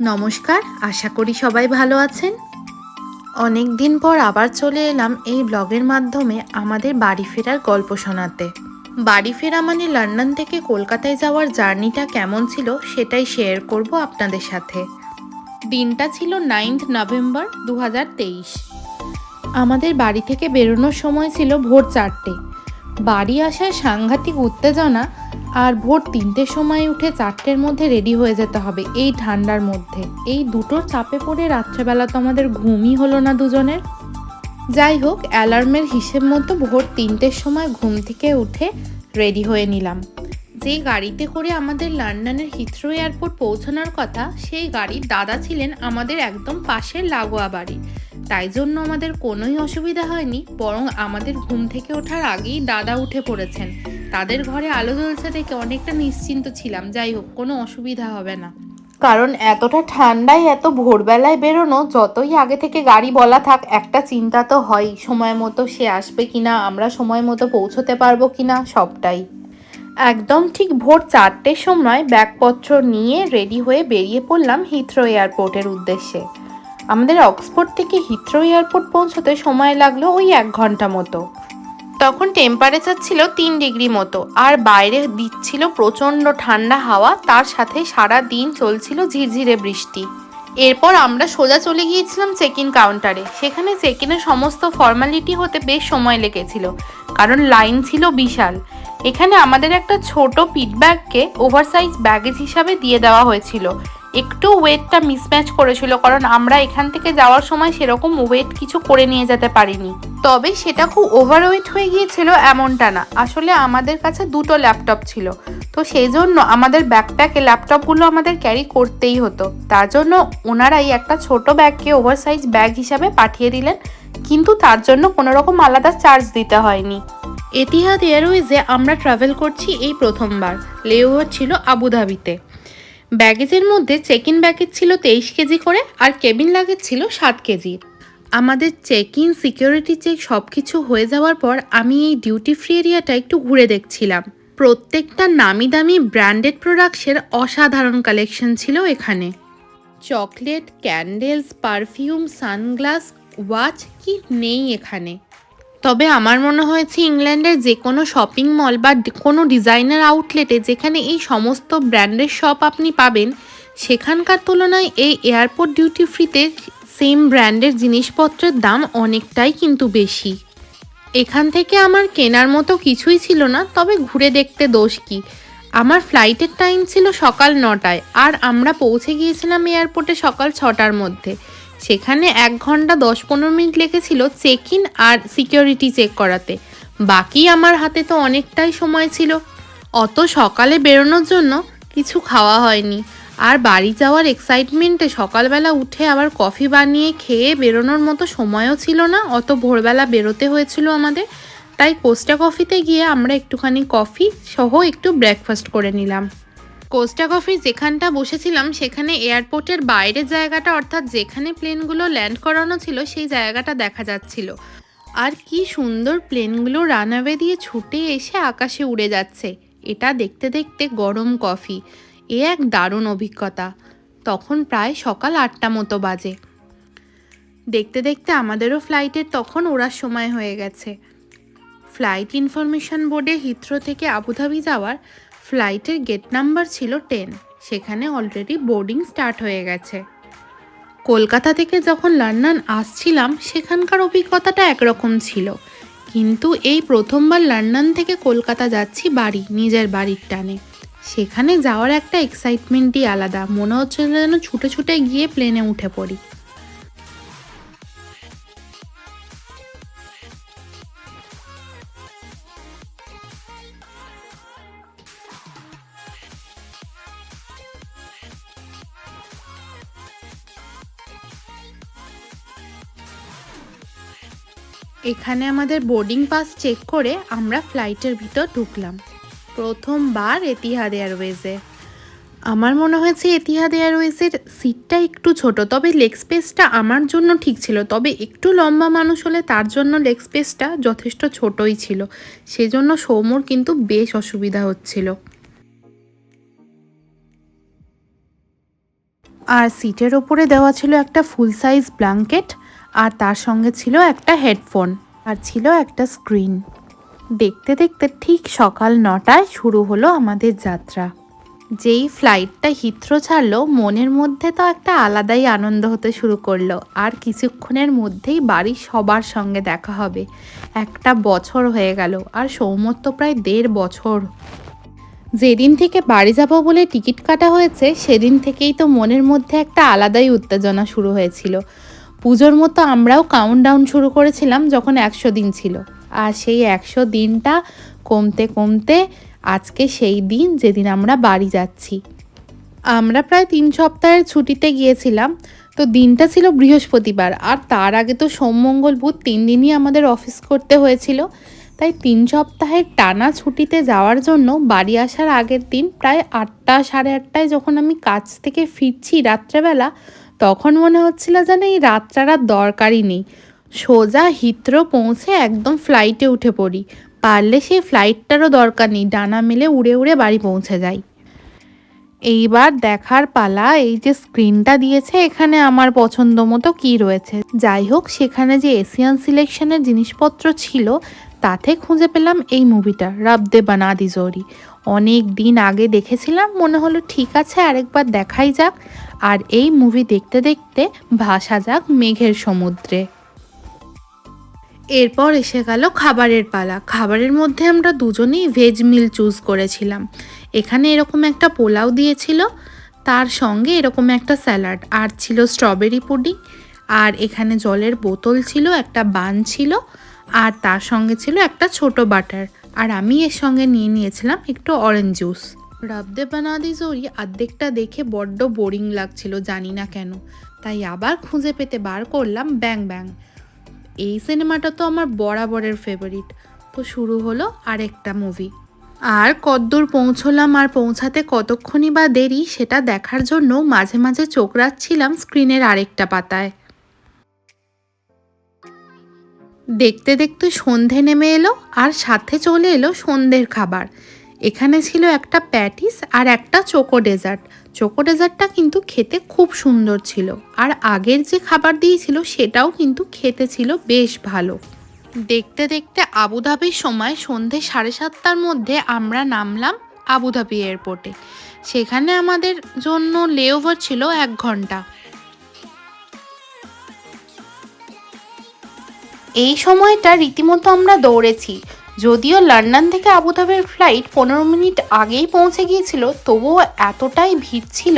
নমস্কার, আশা করি সবাই ভালো আছেন। অনেক দিন পর আবার চলে এলাম এই ব্লগের মাধ্যমে আমাদের বাড়ি ফেরার গল্প শোনাতে। বাড়ি ফেরা মানে লন্ডন থেকে কলকাতায় যাওয়ার জার্নিটা কেমন ছিল সেটাই শেয়ার করব আপনাদের সাথে। দিনটা ছিল নাইন্থ নভেম্বর দু হাজার তেইশ। আমাদের বাড়ি থেকে বেরোনোর সময় ছিল ভোর চারটে। বাড়ি আসার সাংঘাতিক উত্তেজনা আর ভোর তিনটের সময় উঠে চারটের মধ্যে রেডি হয়ে যেতে হবে এই ঠান্ডার মধ্যে। এই দুটোর চাপে পড়ে রাত্রেবেলা তো আমাদের ঘুমই হলো না দুজনের। যাই হোক, অ্যালার্মের হিসেব মতো ভোর তিনটের সময় ঘুম থেকে উঠে রেডি হয়ে নিলাম। যে গাড়িতে করে আমাদের লন্ডনের হিথ্রো এয়ারপোর্ট পৌঁছানোর কথা, সেই গাড়ির দাদা ছিলেন আমাদের একদম পাশের লাগোয়া বাড়ি। তাই জন্য আমাদের কোনোই অসুবিধা হয়নি, বরং আমাদের ঘুম থেকে ওঠার আগেই দাদা উঠে পড়েছেন। তাদের ঘরে আলো জ্বলছে দেখে অনেকটা নিশ্চিন্ত ছিলাম, যাই হোক, কোনো অসুবিধা হবে না। কারণ এতটা ঠান্ডায়, এত ভোরবেলায় বেরোনো, যতই আগে থেকে গাড়ি বলা থাক, একটা চিন্তা তো হয় সময় মতো সে আসবে কিনা, আমরা সময় মতো পৌঁছতে পারব কিনা, সবটাই। একদম ঠিক ভোর চারটের সময় ব্যাগপত্র নিয়ে রেডি হয়ে বেরিয়ে পড়লাম হিথ্রো এয়ারপোর্টের উদ্দেশ্যে। আমাদের অক্সফোর্ড থেকে হিথ্রো এয়ারপোর্ট পৌঁছতে সময় লাগল ওই এক ঘণ্টা মতো। তখন টেম্পারেচার ছিল তিন ডিগ্রি মতো, আর বাইরে দিচ্ছিল প্রচণ্ড ঠান্ডা হাওয়া, তার সাথে সারা দিন চলছিল ঝিরঝিরে বৃষ্টি। এরপর আমরা সোজা চলে গিয়েছিলাম চেক ইন কাউন্টারে সেখানে চেক ইনের সমস্ত ফর্মালিটি হতে বেশ সময় লেগেছিল, কারণ লাইন ছিল বিশাল। এখানে আমাদের একটা ছোট পিট ব্যাগকে ওভারসাইজ ব্যাগেজ হিসাবে দিয়ে দেওয়া হয়েছিল। একটু ওয়েটটা মিসম্যাচ করেছিল, কারণ আমরা এখান থেকে যাওয়ার সময় সেরকম ওয়েট কিছু করে নিয়ে যেতে পারিনি। তবে সেটা খুব ওভার ওয়েট হয়ে গিয়েছিল এমনটা না। আসলে আমাদের কাছে দুটো ল্যাপটপ ছিল। তো সেই জন্য আমাদের ব্যাকপ্যাকে ল্যাপটপগুলো আমাদের ক্যারি করতেই হতো। তার জন্য ওনারাই একটা ছোট ব্যাগকে ওভারসাইজ ব্যাগ হিসাবে পাঠিয়ে দিলেন। কিন্তু তার জন্য কোনো রকম আলাদা চার্জ দিতে হয়নি। এতিহাদ এয়ারওয়েজে আমরা ট্রাভেল করছি এই প্রথমবার। লেওভার ছিল আবুধাবিতে। ব্যাগেজের মধ্যে চেক ইন ব্যাগেজ ছিল তেইশ কেজি করে আর কেবিন লাগেজ ছিল সাত কেজি। আমাদের চেক ইন সিকিউরিটি চেক সব কিছু হয়ে যাওয়ার পর আমি এই ডিউটি ফ্রি এরিয়াটা একটু ঘুরে দেখছিলাম। প্রত্যেকটা নামি দামি ব্র্যান্ডেড প্রোডাক্টসের অসাধারণ কালেকশন ছিল এখানে। Chocolate candles perfume sunglass watch কি নেই এখানে। তবে আমার মনে হয়েছে ইংল্যান্ডের যে কোনো শপিং মল বা কোনো ডিজাইনার আউটলেটে যেখানে এই সমস্ত ব্র্যান্ডের শপ আপনি পাবেন, সেখানকার তুলনায় এই এয়ারপোর্ট ডিউটি ফ্রিতে সেম ব্র্যান্ডের জিনিসপত্রের দাম অনেকটাই কিন্তু বেশি। এখান থেকে আমার কেনার মতো কিছুই ছিল না, তবে ঘুরে দেখতে দোষ কি? আমার ফ্লাইটের টাইম ছিল সকাল নটায়, আর আমরা পৌঁছে গিয়েছিলাম এয়ারপোর্টে সকাল ছটার মধ্যে। সেখানে এক ঘণ্টা দশ পনেরো মিনিট লেগেছিল চেক ইন আর সিকিউরিটি চেক করাতে। বাকি আমার হাতে তো অনেকটাই সময় ছিল। অত সকালে বেরোনোর জন্য কিছু খাওয়া হয়নি। আর বাড়ি যাওয়ার এক্সাইটমেন্টে সকালবেলা উঠে আবার কফি বানিয়ে খেয়ে বেরোনোর মতো সময়ও ছিল না। অত ভোরবেলা বেরোতে হয়েছিল আমাদের। তাই কোস্টা কফিতে গিয়ে আমরা একটুখানি কফি সহ একটু ব্রেকফাস্ট করে নিলাম। কোস্টা কফির যেখানটা বসেছিলাম, সেখানে এয়ারপোর্টের বাইরের জায়গাটা, অর্থাৎ যেখানে প্লেনগুলো ল্যান্ড করানো ছিল, সেই জায়গাটা দেখা যাচ্ছিল। আর কি সুন্দর প্লেনগুলো রানওয়ে দিয়ে ছুটে এসে আকাশে উড়ে যাচ্ছে। এটা দেখতে দেখতে গরম কফি এ এক দারুণ অভিজ্ঞতা। তখন প্রায় সকাল আটটা মতো বাজে। দেখতে দেখতে আমাদেরও ফ্লাইটের তখন ওড়ার সময় হয়ে গেছে। ফ্লাইট ইনফরমেশন বোর্ডে হিথ্রো থেকে আবুধাবি যাওয়ার ফ্লাইটের গেট নাম্বার ছিল টেন। সেখানে অলরেডি বোর্ডিং স্টার্ট হয়ে গেছে। কলকাতা থেকে যখন লন্ডন আসছিলাম, সেখানকার অভিজ্ঞতাটা একরকম ছিল। কিন্তু এই প্রথমবার লন্ডন থেকে কলকাতা যাচ্ছি বাড়ি, নিজের বাড়ির টানে। সেখানে যাওয়ার একটা এক্সাইটমেন্টই আলাদা। মনে হচ্ছে যেন ছুটে ছুটে গিয়ে প্লেনে উঠে পড়ি। এখানে আমাদের বোর্ডিং পাস চেক করে আমরা ফ্লাইটের ভিতর ঢুকলাম। প্রথমবার এতিহাদ এয়ারওয়েজে আমার মনে হয়েছে এতিহাদ এয়ারওয়েজের সিটটা একটু ছোট, তবে লেগ স্পেসটা আমার জন্য ঠিক ছিল। তবে একটু লম্বা মানুষ হলে তার জন্য লেগ স্পেসটা যথেষ্ট ছোটই ছিল। সেজন্য সৌমর কিন্তু বেশ অসুবিধা হচ্ছিল। আর সিটের ওপরে দেওয়া ছিল একটা ফুল সাইজ ব্ল্যাঙ্কেট আর তার সঙ্গে ছিল একটা হেডফোন আর ছিল একটা স্ক্রিন। দেখতে দেখতে ঠিক সকাল নটায় শুরু হলো আমাদের যাত্রা। যেই ফ্লাইটটা হিথ্রো ছাড়লো, মনের মধ্যে তো একটা আলাদাই আনন্দ হতে শুরু করল। আর কিছুক্ষণের মধ্যেই বাড়ির সবার সঙ্গে দেখা হবে। একটা বছর হয়ে গেল আর সৌমর তো প্রায় দেড় বছর। যেদিন থেকে বাড়ি যাব বলে টিকিট কাটা হয়েছে, সেদিন থেকেই তো মনের মধ্যে একটা আলাদাই উত্তেজনা শুরু হয়েছিল। পুজোর মতো আমরাও কাউন্ট ডাউন শুরু করেছিলাম যখন একশো দিন ছিল। আর সেই একশো দিনটা কমতে কমতে আজকে সেই দিন যেদিন আমরা বাড়ি যাচ্ছি। আমরা প্রায় তিন সপ্তাহের ছুটিতে গিয়েছিলাম। তো দিনটা ছিল বৃহস্পতিবার। আর তার আগে তো সোম, মঙ্গল, বুধ তিন দিনই আমাদের অফিস করতে হয়েছিল। তাই তিন সপ্তাহের টানা ছুটিতে যাওয়ার জন্য বাড়ি আসার আগের দিন প্রায় আটটা সাড়ে আটটায় যখন আমি কাজ থেকে ফিরছি রাত্রেবেলা তখন মনে হচ্ছিল যেন এই রাতটার দরকারই নেই। সোজা হিত্রো পৌঁছে একদম ফ্লাইটে উঠে পড়ি। পারলে সেই ফ্লাইটটারও দরকার নেই, ডানা মেলে উড়ে উড়ে বাড়ি পৌঁছে যাই। এইবার দেখার পালা, এই যে স্ক্রিনটা দিয়েছে, এখানে আমার পছন্দ মতো কী রয়েছে? যাই হোক, সেখানে যে এশিয়ান সিলেকশনের জিনিসপত্র ছিল, তাতে খুঁজে পেলাম এই মুভিটা রাবদে বানাদি জোরি। অনেক দিন আগে দেখেছিলাম, মনে হলো ঠিক আছে, আরেকবার দেখাই যাক। আর এই মুভি দেখতে দেখতে ভাসা যাক মেঘের সমুদ্রে। এরপর এসে গেল খাবারের পালা। খাবারের মধ্যে আমরা দুজনেই ভেজ মিল চুজ করেছিলাম। এখানে এরকম একটা পোলাও দিয়েছিল, তার সঙ্গে এরকম একটা স্যালাড আর ছিল স্ট্রবেরি পুডিং আর এখানে জলের বোতল ছিল, একটা বান ছিল, আর তার সঙ্গে ছিল একটা ছোট বাটার আর আমি এর সঙ্গে নিয়ে নিয়েছিলাম একটু অরেঞ্জ জুস রবদে বানাদি জরি অর্ধেকটা দেখে বড্ড বোরিং লাগছিল, জানি না কেন। তাই আবার খুঁজে পেতে বার করলাম ব্যাং ব্যাং। এই সিনেমাটা তো আমার বরাবরের ফেভারিট তো শুরু হলো আরেকটা মুভি আর কদ্দূর পৌঁছলাম আর পৌঁছাতে কতক্ষণই বা দেরি সেটা দেখার জন্য মাঝে মাঝে চোখ রাখছিলাম স্ক্রিনের আরেকটা পাতায়। দেখতে দেখতে সন্ধে নেমে এলো আর সাথে চলে এলো সন্ধ্যের খাবার। এখানে ছিল একটা প্যাটিস আর একটা চোকো ডেজার্ট। চোকো ডেজার্টটা কিন্তু খেতে খুব সুন্দর ছিল। আর আগের যে খাবার দিয়েছিল সেটাও কিন্তু খেতে ছিল বেশ ভালো। দেখতে দেখতে আবুধাবির সময় সন্ধে সাড়ে সাতটার মধ্যে আমরা নামলাম আবুধাবি এয়ারপোর্টে। সেখানে আমাদের জন্য লেওভার ছিল এক ঘণ্টা। এই সময়টা রীতিমতো আমরা দৌড়েছি। যদিও লন্ডন থেকে আবুধাবির ফ্লাইট পনেরো মিনিট আগেই পৌঁছে গিয়েছিল, তবুও এতটাই ভিড় ছিল,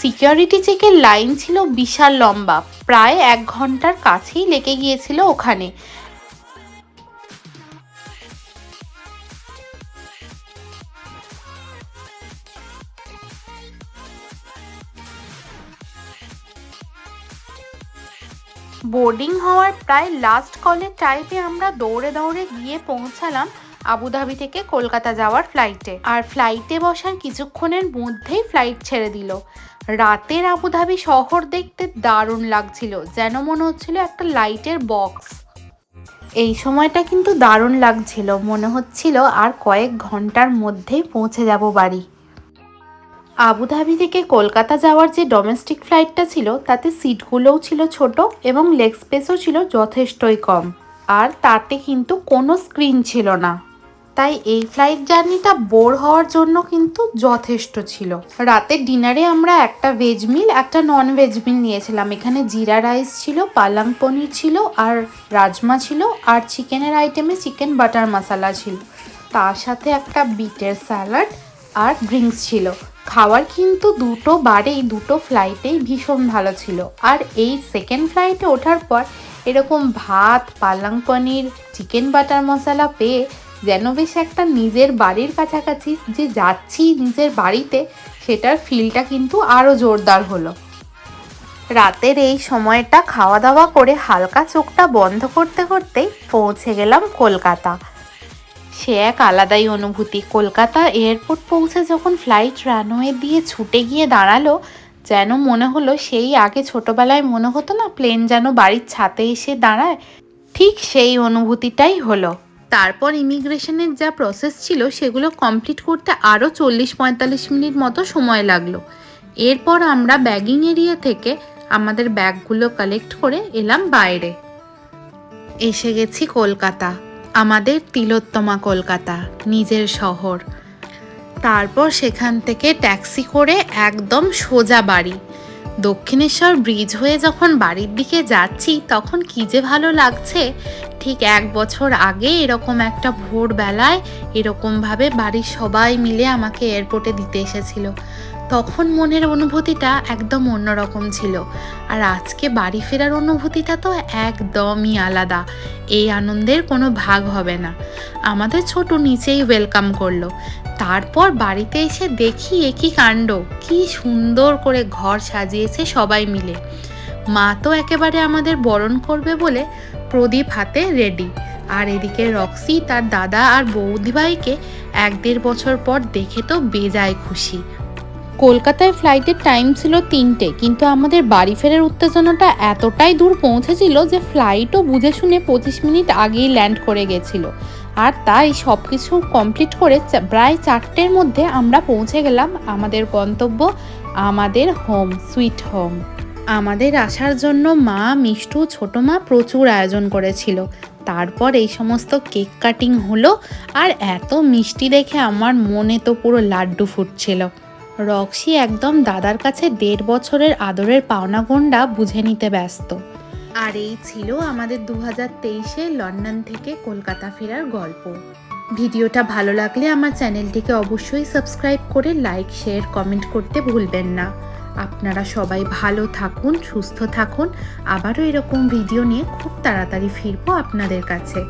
সিকিউরিটি চেকের লাইন ছিল বিশাল লম্বা, প্রায় এক ঘণ্টার কাছেই লেগে গিয়েছিল ওখানে। বোর্ডিং হওয়ার প্রায় লাস্ট কলের টাইপে আমরা দৌড়ে দৌড়ে গিয়ে পৌঁছালাম আবুধাবি থেকে কলকাতা যাওয়ার ফ্লাইটে আর ফ্লাইটে বসার কিছুক্ষণের মধ্যেই ফ্লাইট ছেড়ে দিল। রাতের আবুধাবি শহর দেখতে দারুণ লাগছিল, যেন মনে হচ্ছিল একটা লাইটের বক্স এই সময়টা কিন্তু দারুণ লাগছিল, মনে হচ্ছিল আর কয়েক ঘণ্টার মধ্যেই পৌঁছে যাব বাড়ি। আবুধাবি থেকে কলকাতা যাওয়ার যে ডোমেস্টিক ফ্লাইটটা ছিল, তাতে সিটগুলোও ছিল ছোট এবং লেগ স্পেসও ছিল যথেষ্টই কম। আর তাতে কিন্তু কোনো স্ক্রিন ছিল না। তাই এই ফ্লাইট জার্নিটা বোর হওয়ার জন্য কিন্তু যথেষ্ট ছিল। রাতের ডিনারে আমরা একটা ভেজ মিল একটা নন ভেজ মিল নিয়েছিলাম। এখানে জিরা রাইস ছিল, পালাং পনির ছিল, আর রাজমা ছিল, আর চিকেনের আইটেমে চিকেন বাটার মশলা ছিল। তার সাথে একটা বিটের স্যালাড আর ড্রিঙ্কস ছিল। খাওয়ার কিন্তু দুটো বারেই, দুটো ফ্লাইটেই ভীষণ ভালো ছিল। আর এই সেকেন্ড ফ্লাইটে ওঠার পর এরকম ভাত, পালাং পনির চিকেন বাটার মশলা পেয়ে যেন বেশ একটা নিজের বাড়ির কাছাকাছি যে যাচ্ছি নিজের বাড়িতে, সেটার ফিলটা কিন্তু আরও জোরদার হলো। রাতের এই সময়টা খাওয়া দাওয়া করে হালকা চোখটা বন্ধ করতে করতেই পৌঁছে গেলাম কলকাতা। সে এক আলাদাই অনুভূতি। কলকাতা এয়ারপোর্ট পৌঁছে যখন ফ্লাইট রানওয়ে দিয়ে ছুটে গিয়ে দাঁড়াল, যেন মনে হলো সেই আগে ছোটবেলায় মনে হতো না প্লেন যেন বাড়ির ছাতে এসে দাঁড়ায়। ঠিক সেই অনুভূতিটাই হলো। তারপর ইমিগ্রেশনের যা প্রসেস ছিল, সেগুলো কমপ্লিট করতে আরও চল্লিশ পঁয়তাল্লিশ মিনিট মতো সময় লাগল। এরপর আমরা ব্যাগিং এরিয়া থেকে আমাদের ব্যাগগুলো কালেক্ট করে এলাম বাইরে। এসে গেছি কলকাতা। আমাদের তিলোত্তমা কলকাতা, নিজের শহর। তারপর সেখান থেকে ট্যাক্সি করে একদম সোজা বাড়ি। দক্ষিণেশ্বর ব্রিজ হয়ে যখন বাড়ির দিকে যাচ্ছি, তখন কী যে ভালো লাগছে। ঠিক এক বছর আগে এরকম একটা ভোরবেলায় এরকমভাবে বাড়ির সবাই মিলে আমাকে এয়ারপোর্টে দিতে এসেছিল। তখন মনের অনুভূতিটা একদম অন্যরকম ছিল। আর আজকে বাড়ি ফেরার অনুভূতিটা তো একদমই আলাদা। এই আনন্দের কোনো ভাগ হবে না। আমাদের ছোট নিচেই ওয়েলকাম করল। তারপর বাড়িতে এসে দেখি একই কাণ্ড। কি সুন্দর করে ঘর সাজিয়েছে সবাই মিলে। মা তো একেবারে আমাদের বরণ করবে বলে প্রদীপ হাতে রেডি আর এদিকে রক্সি তার দাদা আর বৌদিভাইকে এক দেড় বছর পর দেখে তো বেজায় খুশি। কলকাতায় ফ্লাইটের টাইম ছিল তিনটে, কিন্তু আমাদের বাড়ি ফেরার উত্তেজনাটা এতটাই দূর পৌঁছেছিল যে ফ্লাইটও বুঝে শুনে পঁচিশ মিনিট আগেই ল্যান্ড করে গেছিল। আর তাই সব কিছু কমপ্লিট করে প্রায় চারটের মধ্যে আমরা পৌঁছে গেলাম আমাদের গন্তব্য, আমাদের হোম, সুইট হোম। আমাদের আসার জন্য মা, মিষ্টু, ছোটো মা প্রচুর আয়োজন করেছিল। তারপর এই সমস্ত কেক কাটিং হলো আর এত মিষ্টি দেখে আমার মনে তো পুরো লাড্ডু ফুটছিল। রক্সি একদম দাদার কাছে দেড় বছরের আদরের পাওনা গন্ডা বুঝে নিতে ব্যস্ত। আর এই ছিল আমাদের দু হাজার তেইশে লন্ডন থেকে কলকাতা ফেরার গল্প। ভিডিওটা ভালো লাগলে আমার চ্যানেলটিকে অবশ্যই সাবস্ক্রাইব করে লাইক, শেয়ার, কমেন্ট করতে ভুলবেন না। আপনারা সবাই ভালো থাকুন, সুস্থ থাকুন। আবারও এরকম ভিডিও নিয়ে খুব তাড়াতাড়ি ফিরবো আপনাদের কাছে।